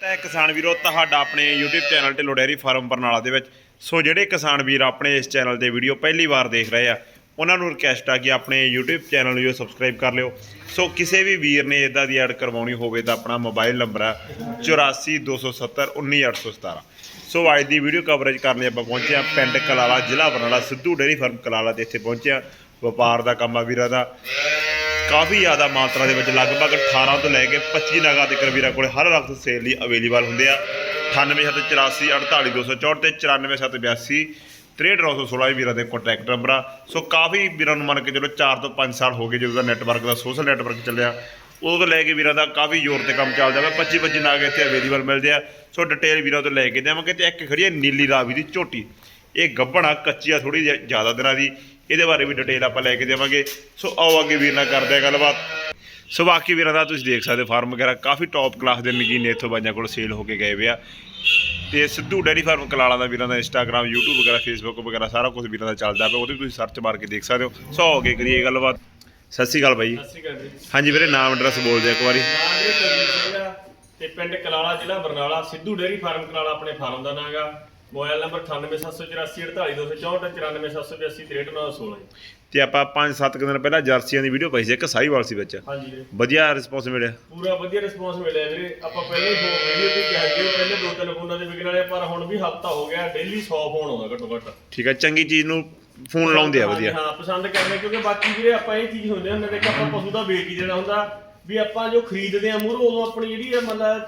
ਤਾਂ ਕਿਸਾਨ ਵੀਰੋ, ਤੁਹਾਡਾ ਆਪਣੇ YouTube channel Dhillon dairy farm Barnala ਦੇ ਵਿੱਚ। ਸੋ ਜਿਹੜੇ ਕਿਸਾਨ ਵੀਰ ਆਪਣੇ ਇਸ ਚੈਨਲ ਤੇ ਵੀਡੀਓ ਪਹਿਲੀ ਵਾਰ ਦੇਖ ਰਹੇ ਆ, ਉਹਨਾਂ ਨੂੰ ਰਿਕਵੈਸਟ ਆ ਕਿ ਆਪਣੇ YouTube ਚੈਨਲ ਨੂੰ ਸਬਸਕ੍ਰਾਈਬ ਕਰ ਲਿਓ। ਸੋ ਕਿਸੇ ਵੀ ਵੀਰ ਨੇ ਇਦਾਂ ਦੀ ਐਡ ਕਰਵਾਉਣੀ ਹੋਵੇ ਤਾਂ ਆਪਣਾ ਮੋਬਾਈਲ ਨੰਬਰ ਹੈ 8427191817 ਸੋ ਅੱਜ ਦੀ ਵੀਡੀਓ ਕਵਰੇਜ ਕਰਨ ਲਈ ਆਪਾਂ ਪਹੁੰਚੇ ਆ ਪਿੰਡ ਕਲਾਲਾ, ਜ਼ਿਲ੍ਹਾ ਬਰਨਾਲਾ, ਸਿੱਧੂ ਡੈਰੀ ਫਾਰਮ ਕਲਾਲਾ ਦੇ ਇੱਥੇ ਪਹੁੰਚੇ ਆ ਵਪਾਰ ਦਾ ਕੰਮ ਆ ਵੀਰਾਂ ਦਾ। ਕਾਫੀ ਜ਼ਿਆਦਾ ਮਾਤਰਾ ਦੇ ਵਿੱਚ ਲਗਭਗ 18 ਤੋਂ ਲੈ ਕੇ 25 ਨਗਾਂ ਤੱਕ ਵੀਰਾਂ ਕੋਲੇ ਹਰ ਵਕਤ ਸੇਲ ਲਈ ਅਵੇਲੇਬਲ ਹੁੰਦੇ ਆ। 9874 48264 ਤੇ 94782 63916 ਵੀਰਾਂ ਦੇ ਕੰਟੈਕਟ ਨੰਬਰ ਆ। ਸੋ ਕਾਫੀ ਵੀਰਾਂ ਨੂੰ ਮੰਨ ਕੇ ਚਲੋ 4 ਤੋਂ 5 ਸਾਲ ਹੋ ਗਏ ਜਦੋਂ ਦਾ ਨੈਟਵਰਕ ਦਾ ਸੋਸ਼ਲ ਨੈਟਵਰਕ ਚੱਲਿਆ। ਉਦੋਂ ਤੋਂ ਲੈ ਕੇ ਵੀਰਾਂ ਦਾ ਕਾਫੀ ਜ਼ੋਰ ਤੇ ਕੰਮ ਚੱਲਦਾ ਵਾ 25 25 ਨਾਗ ਇੱਥੇ ਅਵੇਲੇਬਲ ਮਿਲਦੇ ਆ। ਸੋ ਡਿਟੇਲ ਵੀਰਾਂ ਤੋਂ ਲੈ ਕੇ ਦੇਵਾਂਗੇ ਤੇ ਇੱਕ ਖੜੀ ਹੈ ਨੀਲੀ ਰਾਵੀ ਦੀ ਝੋਟੀ ਇਹ ਗੱਭਣਾ ਕੱਚੀ ਆ ਥੋੜੀ ਜ਼ਿਆਦਾ ਦਿਨਾਂ ਦੀ। ਇਹਦੇ ਬਾਰੇ ਵੀ ਡਿਟੇਲ ਆਪਾਂ ਲੈ ਕੇ ਦੇਵਾਂਗੇ। ਸੋ ਆਓ ਅੱਗੇ ਵੀਰ ਨਾਲ ਕਰਦੇ ਆ ਗੱਲਬਾਤ। ਸੋ ਬਾਕੀ ਵੀਰਾਂ ਦਾ ਤੁਸੀਂ ਦੇਖ ਸਕਦੇ ਹੋ ਫਾਰਮ ਵਗੈਰਾ ਕਾਫੀ ਟੌਪ ਕਲਾਸ ਦੇ ਨਗੀਨੇ ਇੱਥੋਂ ਬਾਈਆਂ ਕੋਲ ਸੇਲ ਹੋ ਕੇ ਗਏ ਵੇ ਆ। ਤੇ ਸਿੱਧੂ ਡੈਰੀ ਫਾਰਮ ਕਲਾਲਾ ਦਾ ਵੀਰਾਂ ਦਾ ਇੰਸਟਾਗ੍ਰam YouTube ਵਗੈਰਾ Facebook ਵਗੈਰਾ ਸਾਰਾ ਕੁਝ ਵੀਰਾਂ ਦਾ ਚੱਲਦਾ ਪਿਆ ਉਹਦੇ ਵੀ ਤੁਸੀਂ ਸਰਚ ਮਾਰ ਕੇ ਦੇਖ ਸਕਦੇ ਹੋ। ਸੋ ਆਓ ਅੱਗੇ ਕਰੀਏ ਗੱਲਬਾਤ। ਸਤਿ ਸ਼੍ਰੀ ਅਕਾਲ ਬਾਈ ਸਤਿ ਸ਼੍ਰੀ ਅਕਾਲ ਜੀ। ਹਾਂਜੀ ਵੀਰੇ ਨਾਮ ਐਡਰੈਸ ਬੋਲ ਦਿਓ ਇੱਕ ਵਾਰੀ। ਨਾਮ ਜੀ ਕੁਲਦੀਪ ਸਿੰਘ ਆ ਤੇ ਪਿੰਡ ਕਲਾਲਾ ਜ਼ਿਲ੍ਹਾ ਬਰਨਾਲਾ ਸਿੱਧੂ ਡੇਅਰੀ ਫਾਰਮ ਕਲਾਲਾ ਆਪਣੇ ਫਾਰਮ ਦਾ ਨਾਮ ਹੈਗਾ। ਮੋਬਾਈਲ ਨੰਬਰ 9874844294 94782 ਤੇ ਆਪਾਂ 5-7 ਦਿਨ ਪਹਿਲਾਂ ਜਰਸੀਆਂ ਦੀ ਵੀਡੀਓ ਪਾਈ ਸੀ ਇੱਕ ਸਾਈਵਾਲ ਸੀ ਵਿੱਚ। ਹਾਂਜੀ ਵੀਰੇ ਵਧੀਆ ਰਿਸਪੌਂਸ ਮਿਲਿਆ। ਪੂਰਾ ਵਧੀਆ ਰਿਸਪੌਂਸ ਮਿਲਿਆ ਵੀਰੇ। ਆਪਾਂ ਪਹਿਲੇ ਹੀ ਫੋਨ ਵੀਡੀਓ ਤੇ ਕਿਹਾ ਸੀ ਪਹਿਲੇ ਦੋ ਤਿੰਨ ਫੋਨਾਂ ਦੇ ਵਿਕਣ ਵਾਲੇ ਪਰ ਹੁਣ ਵੀ ਹਫਤਾ ਹੋ ਗਿਆ। ਡੇਲੀ 100 ਫੋਨ ਆਉਂਦਾ ਘੱਟੋ ਘੱਟ। ਠੀਕ ਹੈ ਚੰਗੀ ਚੀਜ਼ ਨੂੰ ਫੋਨ ਲਾਉਂਦੇ ਆ ਵਧੀਆ। ਹਾਂ ਪਸੰਦ ਕਰਦੇ ਕਿਉਂਕਿ ਬਾਕੀ ਵੀਰੇ ਆਪਾਂ ਇਹ ਚੀਜ਼ ਹੁੰਦੇ ਹੁੰਦੇ ਕਿ ਆਪਾਂ ਪਸ਼ੂ ਦਾ ਵੇਚ ਹੀ ਦੇਣਾ ਹੁੰਦਾ। ਵੀ ਆਪਾਂ ਜੋ ਖਰੀਦਦੇ ਆ ਮੂਹਰੋਂ ਉਦੋਂ ਆਪਣੀ ਜਿਹੜੀ ਆ ਮਤਲਬ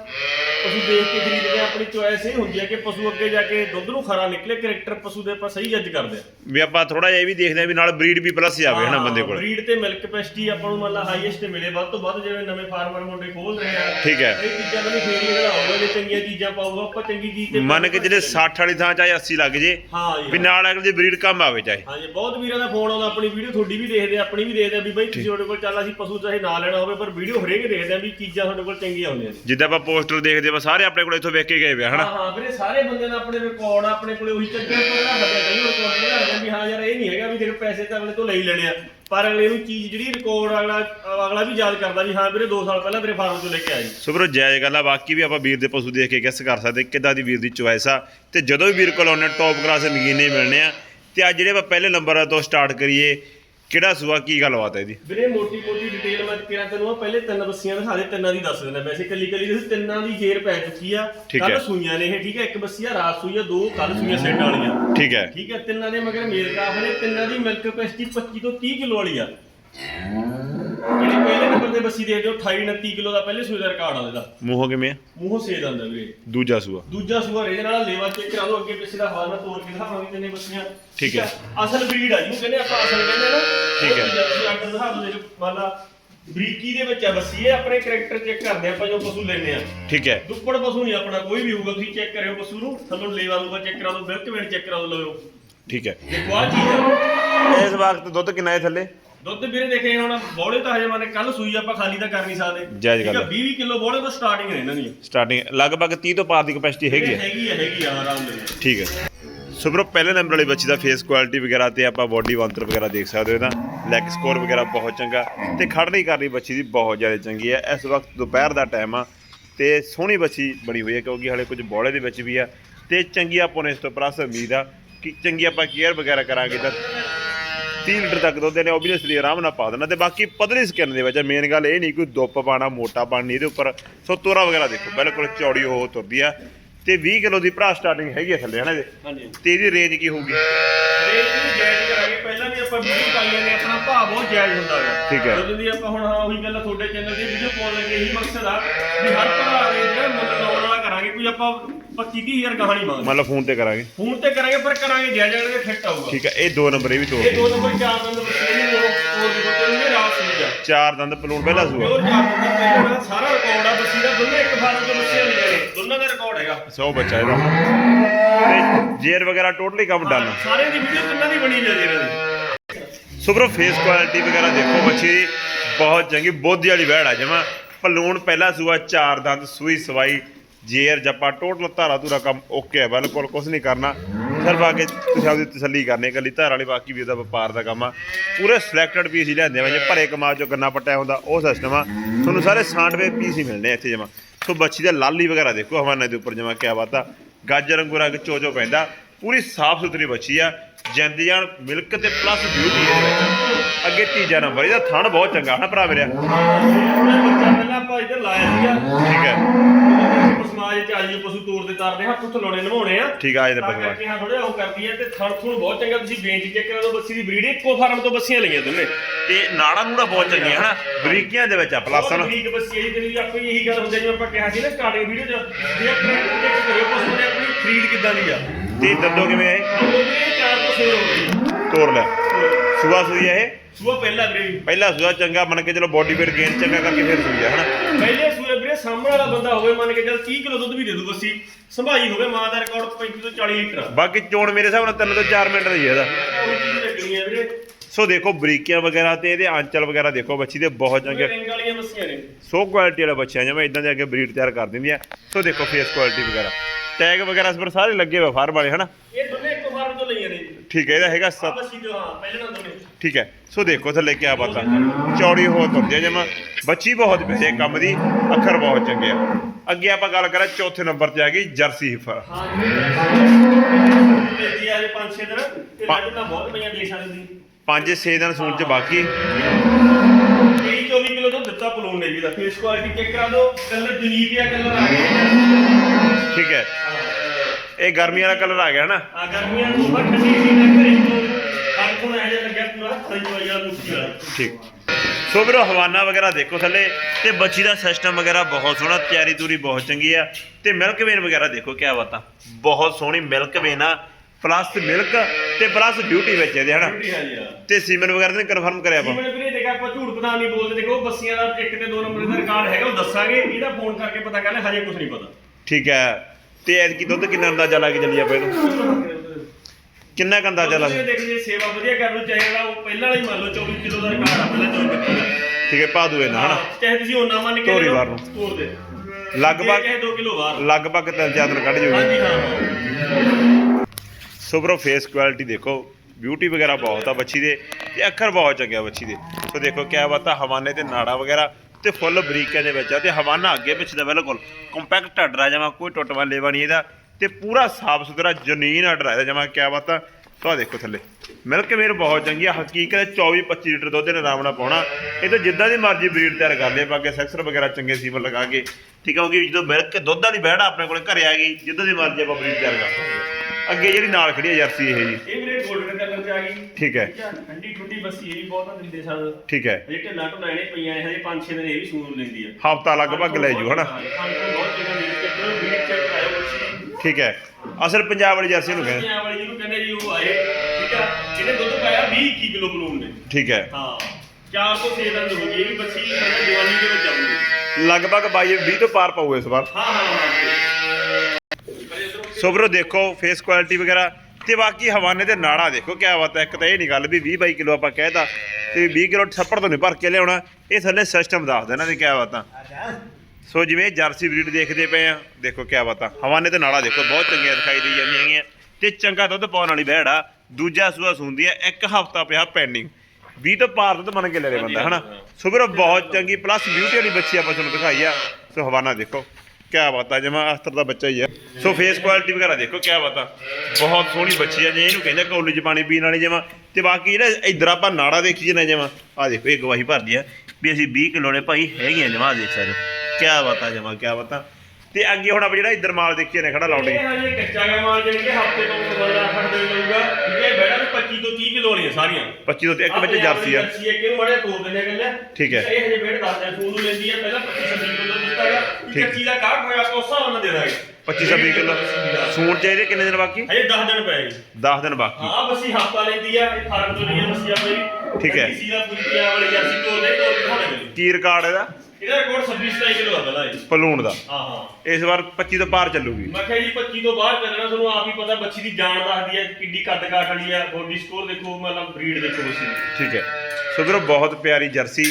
ਪਸ਼ੂ ਦੇਖ ਕੇ ਖਰੀਦਦੇ ਆ ਆਪਣੀ ਚੋਇਸ ਇਹ ਹੁੰਦੀ ਆ ਕਿ ਪਸ਼ੂ ਅੱਗੇ ਜਾ ਕੇ ਦੁੱਧ ਨੂੰ ਖਰਾ ਨਿਕਲੇ ਕਰੈਕਟਰ ਪਸ਼ੂ ਦੇ ਆਪਾਂ ਸਹੀ ਜੱਜ ਕਰਦੇ ਆ। ਵੀ ਆਪਾਂ ਥੋੜਾ ਜਿਹਾ ਇਹ ਵੀ ਦੇਖਦੇ ਆ ਵੀ ਨਾਲ ਬਰੀਡ ਵੀ ਪਲੱਸ ਜਾਵੇ ਹਨਾ ਬੰਦੇ ਕੋਲ। ਬਰੀਡ ਤੇ ਮਿਲਕ ਕਪੈਸਿਟੀ ਆਪਾਂ ਨੂੰ ਮਤਲਬ ਹਾਈਐਸਟ ਮਿਲੇ ਵੱਧ ਤੋਂ ਵੱਧ ਜਿਵੇਂ ਨਵੇਂ ਫਾਰਮਰ ਮੁੰਡੇ ਖੋਲ ਰਹੇ ਆ। ਠੀਕ ਹੈ। ਇਹ ਚੀਜ਼ਾਂ ਵੀ ਫੇਰ ਵਧਾਊਗਾ ਜੇ ਚੰਗੀਆਂ ਚੀਜ਼ਾਂ ਪਾਊਗਾ ਆਪਾਂ ਚੰਗੀ ਚੀਜ਼ ਤੇ ਮੰਨ ਕੇ ਜਿਹੜੇ 60 ਵਾਲੀ ਥਾਂ ਚਾਹੇ 80 ਲੱਗ ਜੇ ਹਾਂ ਵੀ ਨਾਲ ਅਗਲੇ ਦੀ ਬਰੀਡ ਕੰਮ ਆਵੇ ਚਾਹੇ। ਹਾਂਜੀ ਬਹੁਤ ਵੀਰਾਂ ਦਾ ਫੋਨ ਆਉਂਦਾ ਆਪਣੀ ਵੀਡੀਓ ਤੁਹਾਡੀ ਵੀ ਦੇਖਦੇ ਆਪਣੀ ਵੀ ਦੇਖਦੇ ਆ ਵੀ ਬਾਈ ਤੁਸੀਂ ਤੁਹਾਡੇ ਕੋਲ ਚੱਲ ਅਸੀਂ ਪਸ਼ੂ ਚਾਹੇ ਨਾ ਲੈਣਾ ਹੋਵੇ ਪਰ ਵੀਡੀਓ ਹਰੇਕ ਦੇਖਦੇ ਆ ਵੀ ਚੀਜ਼ਾਂ ਤੁਹਾਡੇ ਕੋਲ ਚੰਗੀਆਂ ਹੁੰਦੀਆਂ ਨੇ ਜਿੱਦਾਂ ਆਪਾਂ ਪੋਸਟਰ ਦੇਖਦੇ ਆ ਸਾਰੇ ਆਪਣੇ ਕੋਲ ਇੱਥੋਂ ਵੇਖ ਕੇ ਗਏ ਵੇ ਹਾਂ ਹਨਾ? ਹਾਂ ਵੀਰੇ ਸਾਰੇ ਬੰਦੇ ਦਾ ਆਪਣੇ ਰਿਕਾਰਡ ਆਪਣੇ ਕੋਲੇ ਉਹੀ ਚੱਕਰ ਤੋਂ ਰੱਖਦੇ ਕਈ ਰਿਕਾਰਡ ਬਣਾਉਂਦੇ ਆ ਵੀ ਹਾਂ ਯਾਰ ਇਹ ਨਹੀਂ ਹੈਗਾ ਵੀ ਤੇਰੇ ਪੈਸੇ ਤਾਂ ਅਗਲੇ ਤੋਂ ਲੈ ਹੀ ਲੈਣੇ ਆ। ਪਰ ਅਗਲੇ ਨੂੰ ਚੀਜ਼ ਜਿਹੜੀ ਰਿਕਾਰਡ ਅਗਲਾ ਅਗਲਾ ਵੀ ਯਾਦ ਕਰਦਾ ਵੀ ਹਾਂ ਵੀਰੇ 2 ਸਾਲ ਪਹਿਲਾਂ ਤੇਰੇ ਫਾਰਮ ਤੋਂ ਲੈ ਕੇ ਆਈ ਸੋ ਵੀਰੋ ਜਾਇਜ਼ ਗੱਲ ਆ ਬਾਕੀ ਵੀ ਆਪਾਂ ਵੀਰ ਦੇ ਪਸ਼ੂ ਦੇਖ ਕੇ ਗੈਸ ਕਰ ਸਕਦੇ ਕਿੱਦਾਂ ਦੀ ਵੀਰ ਦੀ ਚੁਆਇਸ ਆ। ਤੇ ਜਦੋਂ ਵੀ ਵੀਰ ਕੋਲ ਆਉਣੇ ਟੌਪ ਕਲਾਸ ਨਗੀਨੇ ਮਿਲਣੇ ਆ। ਤੇ ਅੱਜ ਜਿਹੜੇ ਆਪਾਂ ਪਹਿਲੇ ਨੰਬਰ ਤੋਂ ਸਟਾਰਟ ਕਰੀਏ ਕਿਹੜਾ ਸੂਆ ਕੀ ਗੱਲਬਾਤ ਹੈ ਇਹਦੀ? ਵੀਰੇ ਮੋਟੀ ਮੋਟੀ ਡਿਟੇਲ ਮੈਂ ਕਿਹਾ ਤੈਨੂੰ ਆ ਪਹਿਲੇ ਤਿੰਨ ਬੱਸੀਆਂ ਦਿਖਾ ਦੇ ਤਿੰਨਾਂ ਦੀ ਦੱਸ ਦਿੰਦਾ ਵੈਸੇ ਕੱਲੀ ਕੱਲੀ ਦੇ ਤਿੰਨਾਂ ਦੀ ਜੇਰ ਪੈ ਚੁੱਕੀ ਆ। ਠੀਕ ਹੈ। ਕੱਲ ਸੂਈਆਂ ਨੇ ਇਹ ਠੀਕ ਹੈ? ਇੱਕ ਬੱਸੀਆ ਰਾਤ ਸੂਈ ਆ ਦੋ ਕੱਲ ਸੂਈਆਂ ਸੈੱਟ ਵਾਲੀਆਂ। ਠੀਕ ਹੈ। ਠੀਕ ਹੈ? ਤਿੰਨਾਂ ਦੇ ਮਗਰ ਮੇਲ ਕਾਫ ਨੇ ਤਿੰਨਾਂ ਦੀ ਮਿਲਕ ਕਪੈਸਿਟੀ 25 ਤੋਂ 30 ਕਿਲੋ ਵਾਲੀ ਆ। ਜਿਹੜੀ ਪਹਿਲੇ ਨੰਬਰ ਤੇ ਬੱਸੀ ਦੇਖਦੇ ਹੋ 28 29 ਕਿਲੋ ਦਾ ਪਹਿਲੇ ਸੂਈ ਦਾ ਰਿਕਾਰਡ ਆ ਇਹਦਾ ਮੂੰਹੋਂ ਕਿਵੇਂ ਆ? ਮੂੰਹੋਂ ਸੇਦ ਆਂਦਾ ਵੀਰੇ। ਦੂਜਾ ਸੂਆ। ਦੂਜਾ ਸੂਆ ਰੇਜ ਨਾਲ ਲੇਵਾ ਚੈੱਕ ਕਰਾ ਲਓ ਅੱਗੇ ਪਿੱਛੇ ਦਾ ਹਵਾਲਾ ਤੋੜ ਕੇ ਦਿਖਾਵਾਂਗੇ ਕਿੰਨੇ ਬੱਸੀਆਂ। ਠੀਕ ਹੈ। ਅਸਲ ਬਰੀਡ ਆ ਜਿਹਨੂੰ ਕਹਿੰਦੇ ਆਪਾਂ ਅਸਲ ਕਹਿੰਦੇ ਨਾ ਠੀਕ ਹੈ। ਉਹ ਚੀਜ਼ਾਂ ਤੁਸੀਂ ਦਿਖਾ ਦਿਓ ਜਿਹੜੇ ਵਾਲਾ ਬਰੀਕੀ ਦੇ ਵਿੱਚ ਆ ਬੱਸੀ ਇਹ ਆਪਣੇ ਕਰੈਕਟਰ ਚੈੱਕ ਕਰਦੇ ਆਪਾਂ ਜੋ ਪਸ਼ੂ ਲੈਨੇ ਆ। ਠੀਕ ਹੈ। ਦੁੱਪੜ ਪਸ਼ੂ ਨਹੀਂ ਆਪਣਾ ਕੋਈ ਵੀ ਹੋਊਗਾ ਤੁਸੀਂ ਚੈੱਕ ਕਰਿਓ ਪਸ਼ੂ ਨੂੰ ਥੱਲੋਂ ਲੇਵਾ ਲੂਗਾ ਚੈੱਕ ਕਰਾ ਦਿਓ ਮਿਲਕ ਵੇਟ ਚੈੱਕ ਕਰਾ ਦਿਓ ਲਓ। ਠੀਕ ਹੈ। ਦੇਖੋ ਆ ਚੀਜ਼ ਆ। ਇਸ ਵਕਤ ਦੁੱਧ ਕਿੰਨਾ ਹੈ ਥੱਲੇ? ਦੁੱਧ ਵੀਰੇ ਦੇਖੇ ਹੁਣ ਬੋਲੇ ਤਾਂ ਹਜੇ ਮਾਨੇ ਕੱਲ ਸੂਈ ਆਪਾਂ ਖਾਲੀ ਤਾਂ ਕਰ ਨਹੀਂ ਸਕਦੇ। ਜਾਇਜ਼ ਗੱਲ ਹੈ। 20 ਕਿਲੋ ਬੋਲੇ ਤੋਂ ਸਟਾਰਟਿੰਗ ਹੈ ਇਹਨਾਂ ਦੀ। ਸਟਾਰਟਿੰਗ ਲਗਭਗ 30 ਤੋਂ ਪਾਰ ਦੀ ਕਪੈਸਿਟੀ ਹੈਗੀ ਹੈ ਹੈਗੀ ਹੈ ਹੈਗੀ ਆ ਆਰਾਮ ਦੇ ਨਾਲ। ਠੀਕ ਹੈ ਸੋ ਪਹਿਲੇ ਨੰਬਰ ਵਾਲੀ ਬੱਚੀ ਦਾ ਫੇਸ ਕੁਆਲਿਟੀ ਵਗੈਰਾ ਤੇ ਆਪਾਂ ਬਾਡੀ ਬੰਤਰ ਵਗੈਰਾ ਦੇਖ ਸਕਦੇ ਹੋ ਇਹਦਾ ਲੈਗ ਸਕੋਰ ਵਗੈਰਾ ਬਹੁਤ ਚੰਗਾ। ਤੇ ਖੜਨੀ ਕਰਨੀ ਬੱਚੀ ਦੀ ਬਹੁਤ ਜ਼ਿਆਦਾ ਚੰਗੀ ਹੈ ਇਸ ਵਕਤ ਦੁਪਹਿਰ ਦਾ ਟਾਈਮ ਆ। ਤੇ ਸੋਹਣੀ ਬੱਚੀ ਬਣੀ ਹੋਈ ਹੈ ਕਿਉਂਕਿ ਹਲੇ ਕੁਝ ਬੋਲੇ ਦੇ ਵਿੱਚ ਵੀ ਆ। ਤੇ ਚੰਗੀ ਆਪਾਂ ਨੂੰ ਇਸ ਤੋਂ ਪਲੱਸ ਉਮੀਦ ਆ ਕਿ ਚੰਗੀ ਆਪਾਂ ਕੇਅਰ ਵਗੈਰਾ ਕਰਾਂਗੇ ਤਾਂ 30 ਲੀਟਰ ਤੱਕ ਦੁੱਧ ਨੇ ਓਬਵੀਅਸਲੀ ਆਰਾਮ ਨਾਲ ਪਾ ਦੇਣਾ ਤੇ ਬਾਕੀ ਪਤਲੀ ਸਕਿਨ ਦੇ ਵਿੱਚ ਮੇਨ ਗੱਲ ਇਹ ਨਹੀਂ ਕੋਈ ਦੁੱਪ ਪਾਣਾ ਮੋਟਾ ਪਾਣੀ ਇਹਦੇ ਉੱਪਰ ਸੋ ਤੋਰਾ ਵਗੈਰਾ ਦੇਖੋ ਬਿਲਕੁਲ ਚੌੜੀ ਹੋ ਤੁਰਦੀ ਆ ਤੇ 20 ਕਿਲੋ ਦੀ ਭਰਾ ਸਟਾਰਟਿੰਗ ਹੈਗੀ ਆ ਥੱਲੇ ਹਨਾ ਇਹਦੇ ਹਾਂਜੀ ਤੇ ਇਹਦੀ ਰੇਂਜ ਕੀ ਹੋਊਗੀ ਰੇਟ ਵੀ ਜਾਇਜ਼ ਕਰਾਂਗੇ ਪਹਿਲਾਂ ਵੀ ਆਪਾਂ ਵੀਡੀਓ ਪਾਈਆਂ ਨੇ ਆਪਣਾ ਭਾਅ ਬਹੁਤ ਜਾਇਜ਼ ਹੁੰਦਾ ਹੈ ਠੀਕ ਹੈ। ਜਦੋਂ ਦੀ ਆਪਾਂ ਹੁਣ ਹਾਂ ਉਹੀ ਗੱਲ ਆ, ਤੁਹਾਡੇ ਚੈਨਲ ਦੀ ਵੀਡੀਓ ਪਾਉਣ ਲੱਗੇ ਇਹੀ ਮਕਸਦ ਆ ਵੀ ਹਰ ਭਰਾ ਦੇ ਜਿਹੜਾ ਮੁੱਲ ਕੋਈ ਆਪਾਂ 25 30000 ਕਹਾਣੀ ਮੰਗਦੇ। ਮੰਨ ਲਓ ਫੋਨ ਤੇ ਕਰਾਂਗੇ। ਫੋਨ ਤੇ ਕਰਾਂਗੇ ਪਰ ਕਰਾਂਗੇ ਜਾਇਜ਼ ਜਿਹੜੇ ਫਿੱਟ ਆਊਗਾ। ਠੀਕ ਹੈ ਇਹ ਦੋ ਨੰਬਰ ਇਹ ਵੀ ਤੋੜ ਇਹ। ਦੋ ਨੰਬਰ। ਚਾਰ ਨੰਬਰ ਨੂੰ ਉਹ ਹੋਰ ਵੀ ਬੱਚੇ ਨੂੰ ਰਾਤ ਸੁਣ ਜਾ ਚਾਰ ਦੰਦ ਪਲੂਣ ਪਹਿਲਾ ਸੂਆ। ਪਿਓਰ ਚਾਰ ਨੰਬਰ ਪਹਿਲਾਂ ਦਾ ਸਾਰਾ ਰਿਕਾਰਡ ਆ ਬੱਸੀ ਦਾ ਦੋਨੇ ਇੱਕ ਫਾਰਮ ਤੋਂ ਬੱਸੀਆਂ ਲਈਆਂ ਨੇ ਦੋਨਾਂ ਦਾ ਰਿਕਾਰਡ ਹੈਗਾ। ਸੌ ਬੱਚਾ ਇਹਦਾ। ਤੇ ਜੇਰ ਵਗੈਰਾ ਟੋਟਲੀ ਕੰਮ ਡਨ ਸਾਰਿਆਂ ਦੀ ਵੀਡੀਓ ਕਿੰਨਾ ਦੀ ਬਣੀ ਜਾਂਦੀ ਇਹਨਾਂ ਦੀ। ਸੋ ਬਰੋ ਫੇਸ ਕੁਆਲਿਟੀ ਵਗੈਰਾ ਦੇਖੋ ਬੱਚੀ ਦੀ ਬਹੁਤ ਚੰਗੀ ਬੋਧੀ ਵਾਲੀ ਵਹਿੜ ਆ ਜਮਾ। ਪਲੂਣ ਪਹਿਲਾ ਸੂਆ ਚਾਰ ਦੰਦ ਸੂਈ ਸਵਾਈ। ਜੇਰ ਜੱਪਾ ਟੋਟਲ ਧਾਰਾ ਧੂਰਾ ਕੰਮ ਓਕੇ ਹੈ ਬਿਲਕੁਲ ਕੁਝ ਨਹੀਂ ਕਰਨਾ। ਸਿਰਫ ਆ ਕੇ ਤੁਸੀਂ ਆਪਦੀ ਤਸੱਲੀ ਕਰਨੀ ਇਕੱਲੀ ਧਾਰ ਵਾਲੀ ਬਾਕੀ ਵੀ ਉਹਦਾ ਵਪਾਰ ਦਾ ਕੰਮ ਆ। ਪੂਰੇ ਸਿਲੈਕਟਡ ਪੀਸ ਹੀ ਲਿਆਂਦੇ ਆ ਜੇ ਭਰੇ ਕਮਾ ਚੋਂ ਗੰਨਾ ਪੱਟਿਆ ਹੁੰਦਾ ਉਹ ਸਿਸਟਮ ਆ। ਤੁਹਾਨੂੰ ਸਾਰੇ ਸਾਂਡਵੇ ਪੀਸ ਹੀ ਮਿਲਣੇ ਆ ਇੱਥੇ ਜਮਾ। ਸੋ ਬੱਚੀ ਦਾ ਲਾਲੀ ਵਗੈਰਾ ਦੇਖੋ ਹਵਾਨੇ ਦੇ ਉੱਪਰ ਜਮਾ ਕਿਆ ਬਾਤ ਆ। ਗਾਜਰ ਵਾਂਗੂ ਰੰਗ ਚੋਚੋ ਪੈਂਦਾ। ਪੂਰੀ ਸਾਫ਼ ਸੁਥਰੀ ਬੱਚੀ ਆ। ਜਿੰਦ ਜਾਨ ਮਿਲਕ ਤੇ ਪਲੱਸ ਬਿਊਟੀ ਇਹਦੇ ਵਿੱਚ ਅੱਗੇ ਤੀਜਾ ਨੰਬਰ ਇਹਦਾ ਥਣ ਬਹੁਤ ਚੰਗਾ ਹਨਾ ਭਰਾ ਮੇਰਿਆ ਬੱਚਾ ਪਹਿਲਾਂ ਲਾਇਆ ਸੀਗਾ। ਠੀਕ ਹੈ। ਸਮਾਜ ਚ ਆਜੀ ਪਸ਼ੂ ਦੇ ਤਾਰਦੇ ਹੱਥ ਉੱਥੇ ਲਾਉਣੇ ਨਵਾਉਣੇ ਆ। ਠੀਕ ਆ ਇਹਦੇ ਤਾਂ ਪਸ਼ੂ ਕਰਕੇ ਹਾਂ ਥੋੜਾ ਉਹ ਕਰਦੀ ਹੈ ਤੇ ਥਣ ਥੁਣ ਬਹੁਤ ਚੰਗਾ ਤੁਸੀਂ ਬੇਂਚ ਚੈੱਕ ਕਰਾ ਦੋ ਬੱਸੀ ਦੀ ਬਰੀਡ ਇੱਕੋ ਫਾਰਮ ਤੋਂ ਬੱਸੀਆਂ ਲਈਆਂ ਦੋਨੇ। ਤੇ ਨਾੜਾ ਨੂੜਾ ਬਹੁਤ ਚੰਗੀਆਂ ਹਨਾ? ਬਰੀਕੀਆਂ ਦੇ ਵਿੱਚ ਆ ਪਲੱਸ ਬਹੁਤ ਹਨਾ ਬਰੀਕ ਬੱਸੀ ਜੀ ਤੇ ਆਪਾਂ ਇਹੀ ਗੱਲ ਹੁੰਦੀ ਜਿਵੇਂ ਆਪਾਂ ਕਿਹਾ ਸੀ ਨਾ ਸਟਾਰਟਿੰਗ ਵੀਡੀਓ ਚ ਵੀ ਇੱਕ ਚੈੱਕ ਕਰਿਓ ਪਸ਼ੂ ਨੇ ਆਪਣੀ ਖਰੀਦ ਕਿੱਦਾਂ ਦੀ ਆ। ਤੇ ਦੱਦੋ ਕਿਵੇਂ ਇਹ? ਉਹ ਇਹ ਚਾਰ ਤੋਂ ਛੇ ਹੋ ਗਈ। ਤੋੜ ਲੈ। ਸੁਬਾ ਸੂਈ ਆ ਇਹ? ਸੂਆ ਪਹਿਲਾ ਵੀਰੇ। ਪਹਿਲਾ ਸੂਆ ਚੰਗਾ ਮੰਨ ਕੇ ਚਲੋ ਬੋਡੀ ਵੇਟ ਗੇਨ ਚੰਗਾ ਕਰਕੇ ਫਿਰ ਸੂਈ ਆ ਹਨਾ? ਪਹਿਲੇ ਸਾਹਮਣੇ ਵਾਲਾ ਬੰਦਾ ਹੋਵੇ ਮੰਨ ਕੇ ਚੱਲ 30 ਕਿਲੋ ਦੁੱਧ ਵੀ ਦੇ ਦੂ ਬੱਸੀ ਸੰਭਾਈ ਹੋਵੇ ਮਾਂ ਦਾ ਰਿਕਾਰਡ 35 ਤੋਂ 40 ਲੀਟਰ। ਬਾਕੀ ਚੋਣ ਮੇਰੇ ਹਿਸਾਬ ਨਾਲ 3 ਤੋਂ 4 ਮਿੰਟ ਦੀ ਹੈ ਇਹਦਾ। ਉਹੀ ਚੀਜ਼ ਲੱਗਣੀ ਹੈ ਵੀਰੇ। ਸੋ ਦੇਖੋ ਬਰੀਕੀਆਂ ਵਗੈਰਾ ਤੇ ਇਹਦੇ ਆਂਚਲ ਵਗੈਰਾ ਦੇਖੋ ਬੱਚੀ ਦੇ ਬਹੁਤ ਚੰਗੇ। ਰਿੰਗ ਵਾਲੀਆਂ ਬੱਸੀਆਂ ਨੇ। ਸੋ ਕੁਆਲਿਟੀ ਵਾਲਾ ਬੱਚਾ ਜਿਵੇਂ ਇਦਾਂ ਦੇ ਅੱਗੇ ਬਰੀਡ ਤਿਆਰ ਕਰ ਦਿੰਦੀਆਂ ਸੋ ਦੇਖੋ ਫੇਸ ਕੁਆਲਿਟੀ ਵਗੈਰਾ। ਟੈਗ ਵਗੈਰਾ ਪਰ ਸਾਰੇ ਲੱਗੇ ਹੋਏ ਫਾਰਮ ਵਾਲੇ ਹਨਾ? ਇਹ ਦੋਨੇ ਇੱਕੋ ਫਾਰਮ ਤੋਂ ਲਈਆਂ ਨੇ। ਠੀਕ ਹੈ ਇਹਦਾ ਹੈਗਾ ਆ ਸੱਤ। ਬੱਸੀ ਜੋ ਹਾਂ ਪਹਿਲੇ ਨਾਲ ਦੋਨੇ ਠੀਕ ਹੈ। ਸੋ ਦੇਖੋ ਥੱਲੇ ਕਿਆ ਬਾਤਾਂ। ਚੌੜੀ ਹੋ ਤੁਰਦੀ ਜਮਾ। ਬੱਚੀ ਬਹੁਤ ਪਿਆਰੀ ਕੰਮ ਦੀ ਅੱਖਰ ਬਹੁਤ ਚੰਗੇ ਆ। ਅੱਗੇ ਆਪਾਂ ਗੱਲ ਕਰਾਂ, ਚੌਥੇ ਨੰਬਰ ਤੇ ਆ ਗਈ ਜਰਸੀ ਹਿਫਰ। ਹਾਂ ਜੀ ਲੈਂਦੀ ਆ ਜੇ 5-6 ਦਿਨ ਤੇ ਪਾ- ਲੱਗ ਤਾਂ ਬਹੁਤ ਪਈਆਂ ਦੇ ਸਕਦੀ 5-6 ਦਿਨ ਸੂਣ ਚ ਬਾਕੀ। 24 ਕਿਲੋ ਤੋਂ ਦਿੱਤਾ ਪਲੂਨ ਨੇ ਜੀ ਦਾ ਫੇਸ ਕੁਆਲਿਟੀ ਚੈੱਕ ਕਰਾ ਦਿਓ ਕਲਰ ਜਨੀਟ ਕਲਰ ਆ ਗਿਆ ਠੀਕ ਹੈ। ਇਹ ਗਰਮੀਆਂ ਦਾ ਕਲਰ ਆ ਗਿਆ ਨਾ। ਆ ਗਰਮੀਆਂ ਨੂੰ ਬਾ ਠੰਡੀ ਸੀ ਨਾ ਘਰੇ ਲੱਗਿਆ ਪੂਰਾ ਮੁੱਠੀ ਵਾਲਾ। ਠੀਕ। ਸੋ ਵੀਰੋ ਹਵਾਨਾ ਵਗੈਰਾ ਦੇਖੋ ਥੱਲੇ ਤੇ ਬੱਚੀ ਦਾ ਸਿਸਟਮ ਵਗੈਰਾ ਬਹੁਤ ਸੋਹਣਾ ਤਿਆਰੀ ਤੂਰੀ ਬਹੁਤ ਚੰਗੀ ਆ। ਤੇ ਮਿਲਕ ਵੇਨ ਵਗੈਰਾ ਦੇਖੋ ਕਿਆ ਬਾਤਾਂ ਬਹੁਤ ਸੋਹਣੀ ਮਿਲਕ ਵੇਨ ਆ ਪਲੱਸ ਮਿਲਕ ਤੇ ਪਲੱਸ ਬਿਊਟੀ ਵਿੱਚ ਇਹਦੇ ਹਨਾ? ਬਿਊਟੀ ਜੀ ਤੇ ਸੀਮਨ ਵਗੈਰਾ ਤੇ ਕਨਫਰਮ ਕਰਿਆ ਆਪਾਂ। ਜੀਵਨ ਵੀਰੇ ਦੇਖਾ ਆਪਾਂ ਝੂਠ ਪਤਾ ਨਹੀਂ ਬੋਲਦੇ। ਦੇਖੋ ਬੱਸੀਆਂ ਦਾ ਇੱਕ ਤੇ ਦੋ ਨੰਬਰ ਦਾ ਰਿਕਾਰਡ ਹੈਗਾ ਉਹ ਦੱਸਾਂਗੇ। ਇਹਦਾ ਫੋਨ ਕਰਕੇ ਪਤਾ ਕਰ ਲੈ ਹਜੇ ਕੁਝ ਨਹੀਂ ਪਤਾ। ਠੀਕ ਹੈ। ਤੇ ਐਤਕੀ ਦੁੱਧ ਕਿੰਨਾ ਅੰਦਾਜ਼ਾ ਲਾ ਕੇ ਚੱਲੀ ਆਪਾਂ ਇਹਨੂੰ? ਕਿੰਨਾ ਕੁ ਅੰਦਾਜ਼ਾ ਤੁਸੀਂ ਦੇਖ ਜੇ ਸੇਵਾ ਵਧੀਆ ਕਰਨ ਨੂੰ ਚਾਹੀਦਾ ਉਹ ਪਹਿਲਾਂ ਵਾਲਾ ਹੀ ਮੰਨ ਲਓ 24 ਕਿਲੋ ਦਾ ਰਿਕਾਰਡ ਆ ਪਹਿਲਾਂ 24 ਕਿਲੋ ਠੀਕ ਹੈ ਪਾ ਦੂ ਇਹਨਾਂ ਹਨਾ? ਚਾਹੇ ਤੁਸੀਂ ਉਹਨਾਂ ਮੰਨ ਕੇ ਲਿਓ, ਬਾਹਰ ਨੂੰ। ਤੋਰ ਦੇ। ਲਗਭਗ- ਚਾਹੇ 2 ਕਿਲੋ ਬਾਹਰ। ਲਗਭਗ ਤਿੰਨ ਚਾਰ ਦਿਨ ਕੱਢ ਜੂਗੀ। ਹਾਂਜੀ ਹਾਂ। ਸੋ ਬਰੋ ਫੇਸ ਕੁਆਲਿਟੀ ਦੇਖੋ। ਬਿਊਟੀ ਵਗੈਰਾ ਬਹੁਤ ਆ ਬੱਚੀ ਦੇ। ਤੇ ਅੱਖਰ ਬਹੁਤ ਚੰਗੇ ਆ ਬੱਚੀ ਦੇ। ਸੋ ਦੇਖੋ ਕਿਆ ਬਾਤ ਆ ਹਵਾਨੇ ਤੇ ਨਾੜਾ ਵਗੈਰਾ ਤੇ ਫੁੱਲ ਬਰੀਕਾਂ ਦੇ ਵਿੱਚ ਆ। ਤੇ ਹਵਾਨਾ ਅੱਗੇ ਪਿੱਛੇ ਦਾ ਬਿਲਕੁਲ ਕੰਪੈਕਟ ਆ ਜਮਾ ਕੋਈ ਟੁੱਟ ਲੇਵਾ ਨਹੀਂ ਇਹਦਾ। ਤੇ ਪੂਰਾ ਸਾਫ਼ ਸੁਥਰਾ ਜਨੀਨ ਆਰਡਰ ਆ ਇਹਦਾ ਜਮਾ ਕਿਆ ਬਾਤ ਆ। ਆਹ ਦੇਖੋ ਥੱਲੇ। ਮਿਲਕ ਮੇਰ ਬਹੁਤ ਚੰਗੀ ਆ ਹਕੀਕਤ 24 25 ਲੀਟਰ ਦੁੱਧ ਨੇ ਆਰਾਮ ਨਾਲ ਪਾਉਣਾ। ਇਹ ਤਾਂ ਜਿੱਦਾਂ ਦੀ ਮਰਜ਼ੀ ਬਰੀਡ ਤਿਆਰ ਕਰ ਲਿਆ ਬਾਕੀ ਸੈਕਸਰ ਵਗੈਰਾ ਚੰਗੇ ਸੀਮਨ ਲਗਾ ਕੇ। ਠੀਕ ਆ ਕਿਉਂਕਿ ਜਦੋਂ ਮਿਲਕ ਦੁੱਧ ਵਾਲੀ ਬੈੜ ਆਪਣੇ ਕੋਲੇ ਘਰੇ ਆ ਗਈ ਜਿੱਦਾਂ ਦੀ ਮਰਜ਼ੀ ਆਪਾਂ ਬਰੀਡ ਤਿਆਰ ਕਰ ਸਕਦੇ। ਅੱਗੇ ਜਿਹੜੀ ਨਾਲ ਖੜੀ ਹੈ ਜਰਸੀ ਇਹ ਜੀ। ਇਹ ਵੀਰੇ 골ਡਨ ਕਲਰ ਚ ਆ ਗਈ। ਠੀਕ ਹੈ। ਆ ਠੰਡੀ ਠੁੰਡੀ ਬੱਸੀ ਇਹ ਵੀ ਬਹੁਤ ਆ ਤੁਸੀਂ ਦੇ ਸਕਦੇ। ਠੀਕ ਹੈ। ਹਜੇ ਢਿੱਲਾਂ ਢੁਲਾਣੇ ਪਈਆਂ ਨੇ ਹਜੇ 5-6 ਦਿਨ ਇਹ ਵੀ ਸੂਰ ਲੈਂਦੀ ਆ। ਹਫਤਾ ਲਗਭਗ ਲੈ ਜੂ ਹਨਾ? ਤੋਂ ਬਹੁਤ ਮਿਲ ਕੇ ਕਰੋ ਵੀਟ ਚੈੱਕ ਕਰਾਓ ਬੱਚੀ ਠੀਕ ਹੈ। ਅਸਲ ਪੰਜਾਬ ਵਾਲੀ ਜਰਸੀ ਨੂੰ ਕਹਿੰਦੇ। ਪੰਜਾਬ ਵਾਲੀ ਜਿਹਨੂੰ ਕਹਿੰਦੇ ਜੀ ਉਹ ਆਏ। ਠੀਕ ਆ ਇਹਨੇ ਦੁੱਧ ਪਾਇਆ 20 21 ਕਿਲੋ ਬਲੂਨ ਨੇ ਠੀਕ ਹੈ। ਹਾਂ। 4 ਤੋਂ 6 ਦਿਨ ਹੋ ਗਈ ਇਹ ਵੀ ਬੱਚੀ ਜਵਾਨੀ ਦੇ ਵਿੱਚ ਆਉਂਦੀ ਲਗਭਗ 22 20 ਤੋਂ ਪਾਰ ਪਾਊ ਇਸ ਵਾਰ। ਹਾਂ ਹਾਂ ਹਾਂ ਸੋ ਵੀਰੋ ਦੇਖੋ ਫੇਸ ਕੁਆਲਿਟੀ ਵਗੈਰਾ। ਤੇ ਬਾਕੀ ਹਵਾਨੇ ਤੇ ਨਾੜਾ ਦੇਖੋ ਕਿਆ ਬਾਤ ਹੈ। ਇੱਕ ਤਾਂ ਇਹ ਨਹੀਂ ਗੱਲ ਵੀ 20 22 ਕਿਲੋ ਆਪਾਂ ਕਹਿਦਾ ਤੇ 20 ਕਿਲੋ ਛੱਪੜ ਤੋਂ ਨਹੀਂ ਭਰ ਕੇ ਲਿਆਉਣਾ। ਇਹ ਥੱਲੇ ਸਿਸਟਮ ਦੱਸਦਾ ਇਹਨਾਂ ਦੀ ਕਿਆ ਬਾਤਾਂ ਸੋ ਜਿਵੇਂ ਜਰਸੀ ਬਰੀਡ ਦੇਖਦੇ ਪਏ ਆ, ਦੇਖੋ ਕਿਆ ਬਾਤਾਂ। ਹਵਾਨੇ ਤੇ ਨਾੜਾ ਦੇਖੋ, ਬਹੁਤ ਚੰਗੀਆਂ ਦਿਖਾਈ ਦੇ ਜਾਂਦੀਆਂ ਹੈਗੀਆਂ। ਤੇ ਚੰਗਾ ਦੁੱਧ ਪਾਉਣ ਵਾਲੀ ਬਹਿੜ ਆ, ਦੂਜਾ ਸੂਆ ਸੁੰਦੀ ਆ, ਇੱਕ ਹਫਤਾ ਪਿਆ ਪੈਂਡਿੰਗ 20 ਤੋਂ ਪਾਰ ਦੁੱਧ ਬਣ ਕੇ ਲੈ ਲੈ ਬੰਦਾ, ਹਨਾ? ਸੋ ਵੀਰੋ, ਬਹੁਤ ਚੰਗੀ ਪਲੱਸ ਬਿਊਟੀ ਵਾਲੀ ਬੱਚੀ ਆਪਾਂ ਤੁਹਾਨੂੰ ਦਿਖਾਈ ਆ। ਸੋ ਹਵਾਨਾ ਦੇਖੋ, ਕਿਆ ਬਾਤਾਂ, ਜਮਾ ਅਸਤਰ ਦਾ ਬੱਚਾ ਹੀ ਆ। ਸੋ ਫੇਸ ਕੁਆਲਿਟੀ ਵਗੈਰਾ ਦੇਖੋ, ਕਿਆ ਬਾਤਾਂ। ਬਹੁਤ ਸੋਹਣੀ ਬੱਚੀ ਆ, ਜੇ ਇਹਨੂੰ ਕਹਿੰਦੇ ਕੌਲੀ ਚ ਪਾਣੀ ਪੀਣ ਵਾਲੀ, ਜਮਾ। ਤੇ ਬਾਕੀ ਜਿਹੜਾ ਇਧਰ ਆਪਾਂ ਨਾੜਾ ਦੇਖੀ ਜਨਾ, ਜਮਾ ਆ ਦੇਖੋ, ਇਹ ਗਵਾਹੀ ਭਰਦੀ ਆ ਵੀ ਅਸੀਂ 20 ਕਿਲੋ ਨੇ ਭਾਈ ਹੈਗੀਆਂ ਜਮਾ ਦੇਖ ਸਕਦੇ ਕਿਆ ਬਾਤਾਂ ਜਮਾ ਕਿਆ ਬਾਤਾਂ। ਤੇ ਅੱਗੇ ਹੁਣ ਆਪਾਂ ਜਿਹੜਾ ਇਧਰ ਮਾਲ ਦੇਖੀਏ ਨੇ ਖੜਾ ਲਾਉਂਦੇ। ਇਹ ਹਜੇ ਕੱਚਾ ਗਾ ਮਾਲ ਜਿਹੜੇ ਹਫ਼ਤੇ ਤੋਂ ਬੰਦਾ ਫੜ ਦੇ ਲਊਗਾ ਠੀਕ ਹੈ ਬੈੜਾ ਵੀ 25 ਤੋਂ 30 ਕਿਲੋ ਵਾਲੀਆਂ ਸਾਰੀਆਂ। 25 ਤੋਂ ਇੱਕ ਵਿੱਚ ਜਰਸੀ ਆ। ਜਰਸੀ ਇੱਕ ਬੜੇ ਤੋੜ ਦਿੰਦੇ ਕਹਿੰਦੇ। ਠੀਕ ਹੈ। ਇਹ ਹਜੇ ਬੈੜ ਦੱਸਦੇ ਫੋਨ ਨੂੰ ਲੈਂਦੀ ਆ ਪਹਿਲਾਂ 25 26 ਕਿਲੋ ਦਿੱਤਾ। ਕਿ ਕੱਚੀ ਦਾ ਕਾਹ ਹੋਇਆ ਉਸ ਹਿਸਾਬ ਨਾਲ ਦੇ ਦਾਂਗੇ। 25 26 ਕਿਲੋ। ਸੂਣ ਚਾਹੀਦੇ ਕਿੰਨੇ ਦਿਨ ਬਾਕੀ? ਹਜੇ 10 ਦਿਨ ਪਏ ਜੀ। 10 ਦਿਨ ਬਾਕੀ। ਹਾਂ ਬੱਸੀ ਹਫਤਾ ਲੈਂਦੀ ਆ ਇਹ ਫਾਰਮ ਤੋਂ ਆ ਬੱਸੀ ਆਪਣੀ ਠੀਕ ਹੈ। ਕਿਸੇ ਦਾ ਪੂਰੀ ਪਿਆ ਵਾਲੀ ਜਰਸੀ ਤੋੜ ਦੇ ਤੋੜ ਕੇ ਖਾਣੇ ਮਿਲੇ ਕੀ ਰਿਕਾਰਡ ਇਹਦਾ? ਇਹਦਾ ਰਿਕਾਰਡ 26 27 ਕਿਲੋ ਆ ਪਹਿਲਾਂ ਇਹ। ਪਲੂਣ ਦਾ। ਹਾਂ ਹਾਂ। ਇਸ ਵਾਰ 25 ਤੋਂ ਪਾਰ ਚੱਲੂਗੀ। ਮੈਂ ਕਿਹਾ ਜੀ 25 ਤੋਂ ਬਾਅਦ ਚੱਲਣਾ ਤੁਹਾਨੂੰ ਆਪ ਹੀ ਪਤਾ ਬੱਚੀ ਦੀ ਜਾਨ ਦੱਸਦੀ ਹੈ ਕਿੱਡੀ ਕੱਦ ਕਾਠ ਵਾਲੀ ਆ ਬੋਡੀ ਸਕੋਰ ਦੇਖੋ ਮਤਲਬ ਬਰੀਡ ਦੇਖੋ ਦੀ ਠੀਕ ਹੈ। ਸੋ ਵੀਰੋ ਬਹੁਤ ਪਿਆਰੀ ਜਰਸੀ।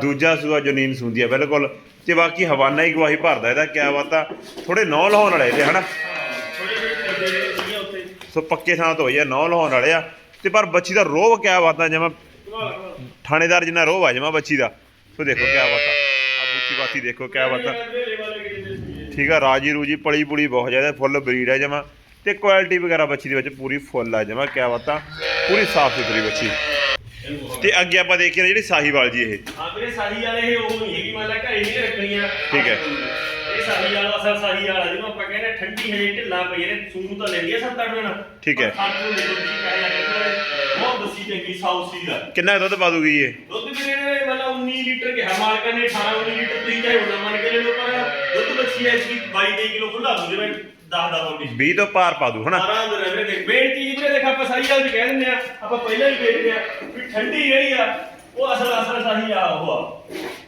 ਦੂਜਾ ਸੂਆ ਜੋ ਨੀਂਦ ਸੁੰਦੀ ਹੈ ਬਿਲਕੁਲ। ਤੇ ਬਾਕੀ ਹਵਾਨਾ ਹੀ ਗਵਾਹੀ ਭਰਦਾ ਇਹਦਾ ਕਿਆ ਬਾਤਾਂ ਥੋੜੇ ਨੌ ਲਾਉਣ ਵਾਲੇ ਇਹਦੇ ਹਨਾ? ਸੋ ਪੱਕੇ ਥਾਂ ਤੋਂ ਹੋਈ ਆ ਨੌ ਲਾਉਣ ਵਾਲੇ ਆ। ਤੇ ਪਰ ਬੱਚੀ ਦਾ ਰੋਹ ਕਿਆ ਬਾਤਾਂ ਜਮਾ ਥਾਣੇਦਾਰ ਜਿੰਨਾ ਰੋਹ ਆ ਜਮਾ ਬੱਚੀ ਦਾ। ਸੋ ਦੇਖੋ ਕਿਆ ਬਾਤਾਂ ਆ। ਬੁੱਤੀ ਬਾਤੀ ਦੇਖੋ ਕਿਆ ਬਾਤਾਂ। ਠੀਕ ਆ ਰਾਜੀ ਰੂਜੀ ਪਲੀ ਪੁਲੀ ਬਹੁਤ ਜ਼ਿਆਦਾ ਫੁੱਲ ਬਰੀਡ ਹੈ ਜਮਾ। ਤੇ ਕੁਆਲਿਟੀ ਵਗੈਰਾ ਬੱਚੀ ਦੇ ਵਿੱਚ ਪੂਰੀ ਫੁੱਲ ਆ ਜਮਾ ਕਿਆ ਬਾਤਾਂ। ਪੂਰੀ ਸਾਫ਼ ਸੁਥਰੀ ਬੱਚੀ। ਤੇ ਅੱਗੇ ਆਪਾਂ ਦੇਖੀਏ ਨਾ ਜਿਹੜੀ ਸਾਹੀਵਾਲ ਜੀ ਇਹ। ਹਾਂ ਵੀਰੇ ਸਾਹੀ ਵਾਲੇ ਇਹ ਉਹ ਨਹੀਂ ਹੈਗੀ ਮੰਨ ਲਾ ਘਰੇ ਨਹੀਂ ਰੱਖਣੀਆਂ। ਠੀਕ ਹੈ। ਇਹ ਸਾਹੀ ਵਾਲਾ ਅਸਲ ਸਾਹੀ ਵਾਲਾ ਜਿਹਨੂੰ ਆਪਾਂ ਕਹਿੰਦੇ ਠੰਡੀ ਹਜੇ ਢਿੱਲਾ ਪਈ ਨੇ ਸੂਨ ਤਾਂ ਲੈਂਦੀ ਆ ਅੱਠ ਦਿਨ। ਠੀਕ ਹੈ। ਨੂੰ ਦੇਖੋ ਜੀ ਕਹਿਆ ਜਾਂਦੇ ਬਹੁਤ ਦਸੀ ਚੰਗੀ ਸਾਊਥ ਸੀ ਦਾ ਕਿੰਨਾ ਦੁੱਧ ਪਾ ਦੂਗੀ ਇਹ? ਦੁੱਧ ਵੀਰੇ ਨੇ ਮਤਲਬ 19 ਲੀਟਰ ਕਿਹਾ ਮਾਲਕਾਂ ਨੇ 18 19 ਲੀਟਰ ਤੁਸੀਂ ਚਾਹੇ ਉਹਨਾਂ ਮੰਨ ਕੇ ਲੈ ਲਓ ਪਰ ਦੁੱਧ ਬੱਚੀ ਐ ਕਿ 22 23 ਕਿਲੋ ਖੁੱਲਾ ਦੂ ਜਿਵੇਂ 10 ਦਾ ਬੋਲੀ 20 ਤੋਂ ਪਾਰ ਪਾ ਦੂ ਹਨਾ? ਆਰਾਮ ਨਾਲ ਵੀਰੇ ਦੇਖ ਮੇਨ ਚੀਜ਼ ਵੀਰੇ ਦੇਖ ਆਪਾਂ ਸਾਹੀ ਵਾਲ ਚ ਕਹਿ ਦਿੰਦੇ ਆ ਆਪਾਂ ਪਹਿਲਾਂ ਹੀ ਦੇਖਦੇ ਆ ਵੀ ਠੰਡੀ ਜਿਹੜੀ ਆ ਉਹ ਅਸਲ ਅਸਲ ਸਾਹੀ ਆ ਉਹ ਆ।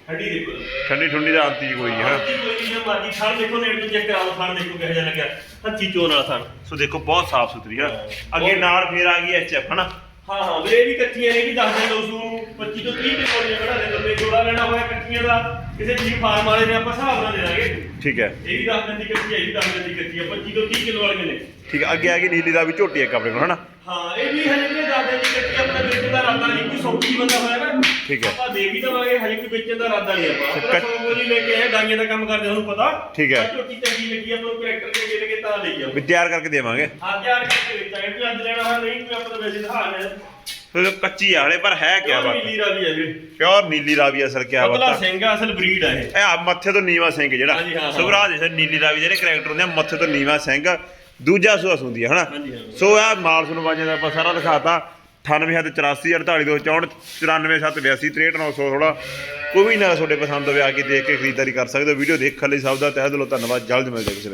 ਠੰਡੀ ਦੇਖੋ। ਠੰਡੀ ਠੁੰਡੀ ਦਾ ਅੰਤ ਹੀ ਕੋਈ ਹੱਥੀ ਕੋਈ ਨਹੀਂ ਮਰਜ਼ੀ ਥਣ ਦੇਖੋ ਨੇੜ ਤੋਂ ਚੈੱਕ ਕਰਾਓ ਥਣ ਦੇਖੋ ਕਿਹੋ ਜਿਹਾ ਲੱਗਿਆ। ਹੱਥੀ ਚੋਣ ਵਾਲਾ ਥਣ। ਸੋ ਦੇਖੋ ਬਹੁਤ ਸਾਫ਼ ਸੁਥਰੀ ਆ। ਅੱਗੇ ਨਾਲ ਫੇਰ ਆ ਗਈ ਐਚਐਫ ਹਨਾ? ਹਾਂ ਹਾਂ ਵੀਰੇ ਇਹ ਵੀ ਨੇ ਇਹ ਵੀ ਦੱਸ ਦੇ ਦੋਸਤੋ ਨੂੰ 25 ਤੋਂ 30 ਕਿਲੋ ਦੀਆਂ ਕਢਾ ਦੇ ਦਿੰਦੇ ਜੋੜਾ ਲੈਣਾ ਹੋਇਆ ਕੱਚੀਆਂ ਦਾ ਕਿਸੇ ਜੀ ਫਾਰਮ ਵਾਲੇ ਨੇ ਆਪਾਂ ਹਿਸਾਬ ਨਾਲ ਦੇ ਦਾਂਗੇ। ਠੀਕ ਹੈ। ਇਹ ਵੀ ਦੱਸ ਦਿੰਦੀ ਹੈ ਇਹ ਵੀ ਦੱਸ ਦਿੰਦੀ ਕੱਚੀ ਹੈ 25 ਤੋਂ 30 ਕਿਲੋ ਵਾਲੀਆਂ ਨੇ। ਠੀਕ ਹੈ ਅੱਗੇ ਆ ਗਈ ਨੀਲੀ ਦਾ ਵੀ ਝੋਟੀ ਇੱਕ ਆਪਣੇ ਕੋਲ ਹਨਾ? ਹਾਂ ਇਹ ਵੀ ਹਜੇ ਵੀ ਦੱਸ ਦਿੰਦੀ ਕੱਚੀ ਆਪਣਾ ਵੇਚਣ ਦਾ ਇਰਾਦਾ ਨਹੀਂ ਕੋਈ ਸੌਖੀ ਬੰਦਾ ਹੋਇਆ ਠੀਕ ਹੈ। ਆਪਾਂ ਦੇ ਵੀ ਦਵਾਂਗੇ ਹਜੇ ਕੋਈ ਵੇਚਣ ਦਾ ਇਰਾਦਾ ਨਹੀਂ ਆਪਾਂ। ਕੱਚ- ਸੌ ਗੋਲੀ ਲੈ ਕੇ ਆਏ ਗਾਈਆਂ ਦਾ ਕੰਮ ਕਰਦੇ ਤੁਹਾਨੂੰ ਪਤਾ। ਠੀਕ ਹੈ। ਝੋਟੀ ਚੰਗੀ ਲੱਗੀ ਆਪਾਂ ਨੂੰ ਕਰੈਕਟਰ ਦੇ ਕੇ ਤਾਂ ਲਈ ਆ ਵੀ ਤਿਆਰ ਕਰਕੇ ਦੇਵਾਂਗੇ। ਹਾਂ ਤਿਆਰ ਕਰਕੇ ਵੇਚਾਂਗੇ ਵੀ ਅੱਜ ਲੈਣਾ ਹੋਇਆ ਨਹੀਂ ਕੋਈ ਆਪਾਂ ਤਾਂ ਵੈਸੇ ਦਿਖਾ ਲਿਆ ਸੋ ਕੱਚੀ ਆ ਹਲੇ ਪਰ ਹੈ ਕਿਆ ਬਾਤ। ਨੀਲੀ ਰਾਵੀ ਹੈ ਵੀਰੇ ਪਿਓਰ ਨੀਲੀ ਰਾਵੀ ਅਸਲ ਕਿਆ ਪਤਲਾ ਬਾਤ ਸਿੰਘ ਆ, ਅਸਲ ਬਰੀਡ ਆ ਇਹ। ਇਹ ਆ ਮੱਥੇ ਤੋਂ ਨੀਵਾ ਸਿੰਘ ਜਿਹੜਾ। ਹਾਂਜੀ, ਹਾਂ, ਹਾਂ। ਸੁਭਰਾਜ ਦੇ ਨੀਲੀ ਰਾਵੀ ਜਿਹੜੇ ਕਰੈਕਟਰ ਹੁੰਦੇ ਆ ਮੱਥੇ ਤੋਂ ਨੀਵਾ ਸਿੰਘ। ਦੂਜਾ ਸੂਆ ਹੁੰਦੀ ਹੈ ਹਨਾ? ਹਾਂਜੀ, ਹਾਂ। ਸੋ ਆ ਮਾਲ ਸੁਣ ਵਾਜੇ ਦਾ ਆਪਾਂ ਸਾਰਾ ਦਿਖਾਤਾ। 9884 4864 94782 63900 ਥੋੜਾ ਕੋਈ ਵੀ ਨਾ ਤੁਹਾਡੇ ਪਸੰਦ ਹੋਵੇ ਆ ਕੇ ਦੇਖ ਕੇ ਖਰੀਦਦਾਰੀ ਕਰ ਸਕਦੇ ਹੋ। ਵੀਡੀਓ ਦੇਖਣ ਲਈ ਸਭ ਦਾ ਤਹਿ ਦਿਲੋਂ ਧੰਨਵਾਦ। ਜਲਦ ਮਿਲਦੇ ਹਾਂ ਕਿਸੇ